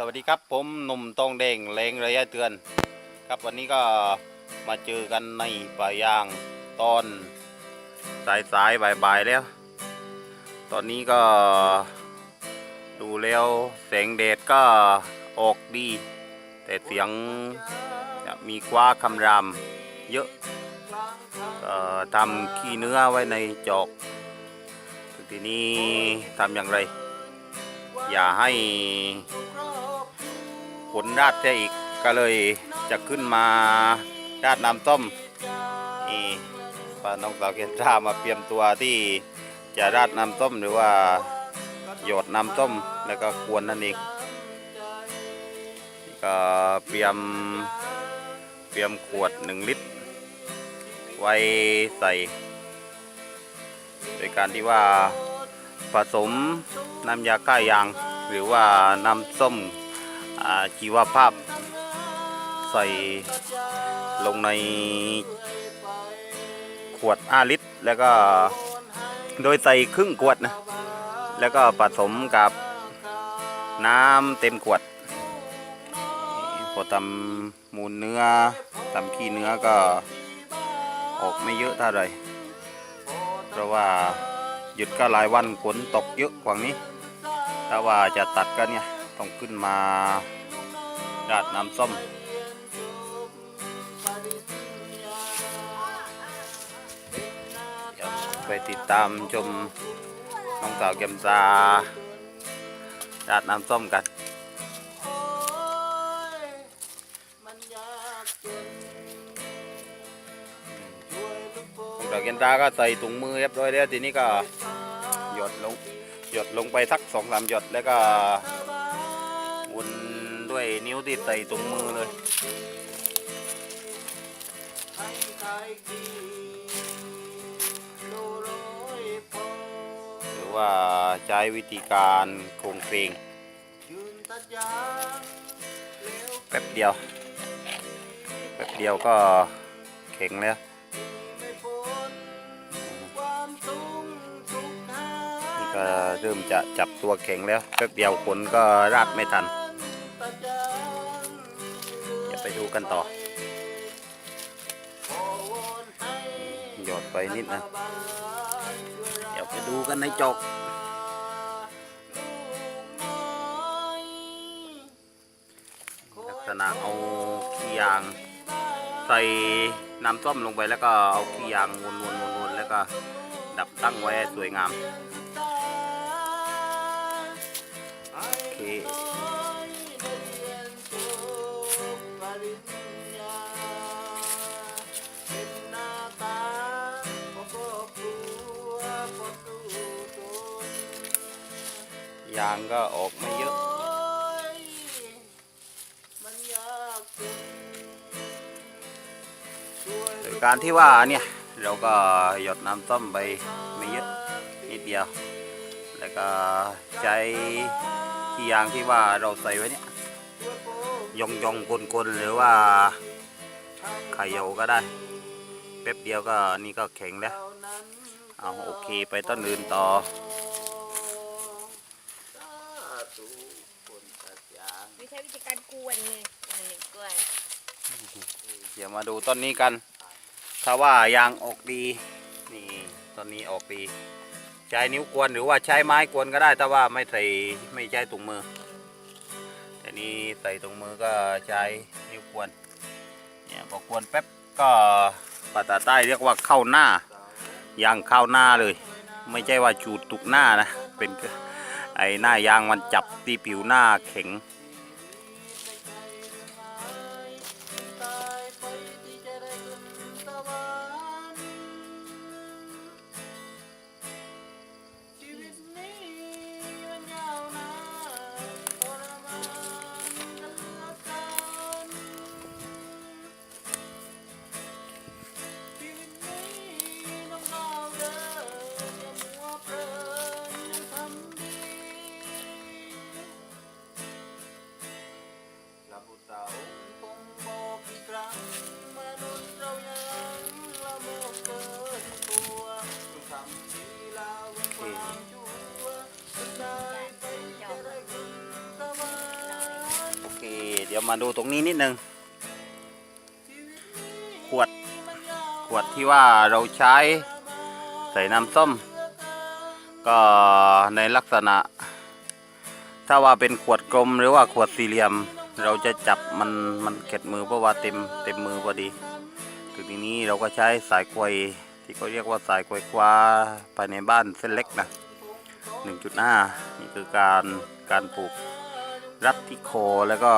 สวัสดีครับผมหนุ่มตองเด้งเลงระยะเตือน ครับวันนี้ก็มาเจอกันในป่ายางตอนสายสายบ่ายแล้ว ตอนนี้ก็ดูแล้วแสงแดดก็ออกดี แต่เสียงมีกว้าคำรามเยอะทำขี้เนื้อไว้ในจอกทีนี้ทำอย่างไร อย่าให้ ผลราดเสียอีกก็เลยจะขึ้นมาราดน้ำต้มนี่ป้าน้องสาวเกนตรามาเตรียมตัวที่จะราดน้ำต้มหรือว่าหยดน้ำต้มแล้วก็กวนนั่นเองก็เตรียมเตรียมขวดหนึ่งลิตร ไว้ใส่ โดยการที่ว่าผสมน้ำยาฆ่ายาง หรือว่าน้ำส้ม ชีวภาพ ใส่ลงในขวด 5 ลิตร แล้วก็โดยใส่ครึ่งขวดนะ แล้วก็ผสมกับน้ำเต็มขวด พอทำมูลเนื้อทำขี้เนื้อก็ออกไม่เยอะเท่าไหร่เพราะว่าหยุดก็หลายวันฝนตกเยอะกว่านี้ ถ้าว่าจะตัดก็เนี่ย ต้องขึ้นมาราดน้ำส้ม ไปติดตามชมน้องสาวเกมซาราดน้ำส้มกันดอกเกนตาก็ใส่ถุงมือเรียบร้อยแล้วทีนี้ก็หยดลงหยดลงไปสักสองสามหยดแล้วก็ วนด้วยนิ้วที่ใส่ถุงมือเลยหรือว่าใช้วิธีการโครงเพลงแป๊บเดียวแป๊บเดียวก็แข็งแล้วนี่ก็เริ่มจะจับตัวแข็งแล้วแป๊บเดียวขนก็ราดไม่ทัน กันต่อ หยอดไปนิดนะ เดี๋ยวไปดูกันในจกลักษณะเอาขี้ยาง ใส่น้ำส้มลงไปแล้วก็เอาขี้ยางวนๆๆๆแล้วก็ดับตั้งไว้สวยงามางก็ออกไม่เยอะ การที่ว่าเนี่ยเราก็หยดน้ำส้มไปไม่เยอะนิดเดียว แล้วก็ใช้ที่ยางที่ว่าเราใส่ไว้เนี่ยยองยองกลกลๆหรือว่าเขย่าก็ได้แป๊บเดียวก็นี่ก็แข็งแล้วเอาโอเคไปต้นอื่นต่อ ไม่ใช่วิธีการกวนไงอันนี้กวน เดี๋ยวมาดูต้นนี้กัน ถ้าว่ายางออกดี นี่ต้นนี้ออกดี ใช้นิ้วกวนหรือว่าใช้ไม้กวนก็ได้ ถ้าว่าไม่ใส่ไม่ใช้ถุงมือ แต่นี้ใส่ถุงมือก็ใช้นิ้วกวน เนี่ยพอกวนแป๊บก็ภาษาใต้เรียกว่าเข้าหน้ายางเข้าหน้าเลย ไม่ใช่ว่าจูดตุกหน้านะ เป็นไอ้หน้ายางมันจับที่ผิวหน้าแข็ง ดี๋ยวมาดูตรงนี้นิดนึง ขวด ขวดที่ว่าเราใช้ใส่น้ำส้ม ก็ในลักษณะ ถ้าว่าเป็นขวดกลมหรือว่าขวดสี่เหลี่ยม เราจะจับมันมันเข็ดมือเพราะว่าเต็มเต็มมือพอดีคือทีนี้เราก็ใช้สายควยที่เขาเรียกว่าสายควยคว้าภายในบ้านเส้นเล็กนะ1.5 นี่คือการการปลูกรัดที่โคแล้วก็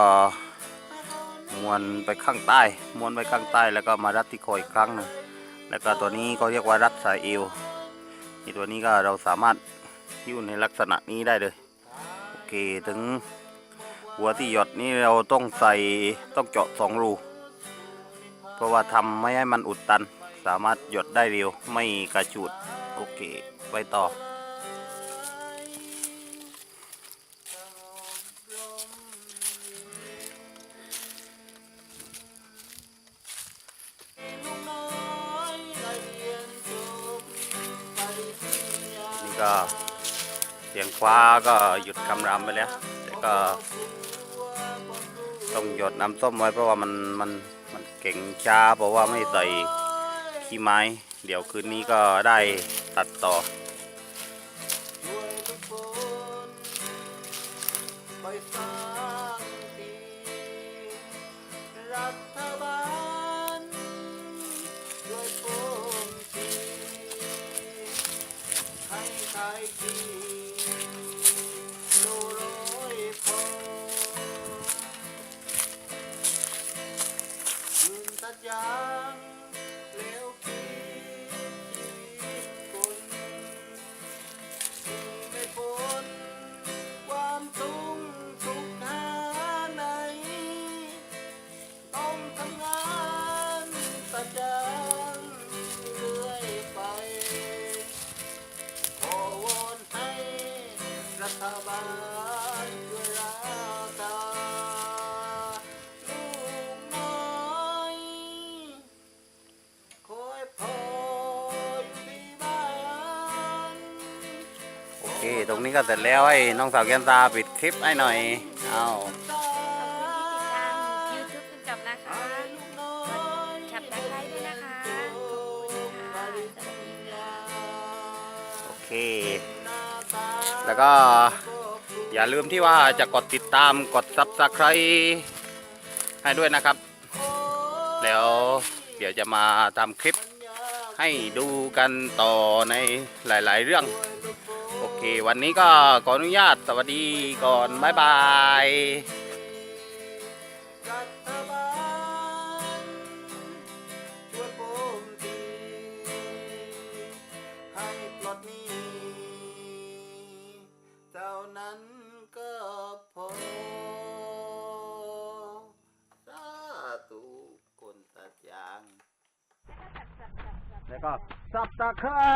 มวนไปข้างใต้มวนไปข้างใต้แล้วก็มารัดที่คออีกครั้งหนึ่งแล้วก็ตัวนี้ก็เรียกว่ารัดสายเอวนี่ตัวนี้ก็เราสามารถยิ้วในลักษณะนี้ได้เลยโอเคถึงหัวที่หยดนี่เราต้องใส่ต้องเจาะสองรูเพราะว่าทำไม่ให้มันอุดตัน สามารถหยดได้เร็วไม่กระจูดโอเคไปต่อ ก็เสียงคว้าก็หยุดคำรำไปแล้ว แต่ก็ต้องหยดน้ำส้มไว้เพราะว่ามันมันมันเก่งช้าเพราะว่าไม่ใส่ขี้ไม้ เดี๋ยวคืนนี้ก็ได้ตัดต่อไปสร้างทีรัฐ น เค ตรงนี้ก็เสร็จแล้วให้น้องสาวแก้มตาปิดคลิปให้หน่อย เอาขอบคุณที่ติดตาม YouTube คุณกับนะคะกดขับตะไคร้ด้วยนะคะขอบคุณค่ะสวัสดีค่ะโอเค แล้วก็อย่าลืมที่ว่าจะกดติดตามกด Subscribe ให้ด้วยนะครับ แล้วเดี๋ยวจะมาทำคลิปให้ดูกันต่อในหลาย ๆ เรื่องโอ เค วันนี้ก็ขออนุญาตสวัสดีก่อนบ๊ายบายรัฐบาลช่วยโปร่งดีให้ปลดหนี้เท่านั้นก็พอสาธุคนตัดยางแล้วก็สับตะไคร้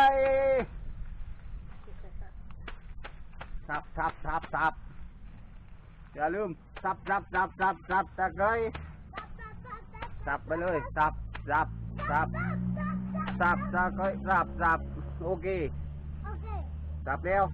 สับสับสับสับอย่าลืมสับสับสับสับสับตะไคร้สับไปเลยสับสับสับสับตะไคร้สับสับโอเคสับแล้ว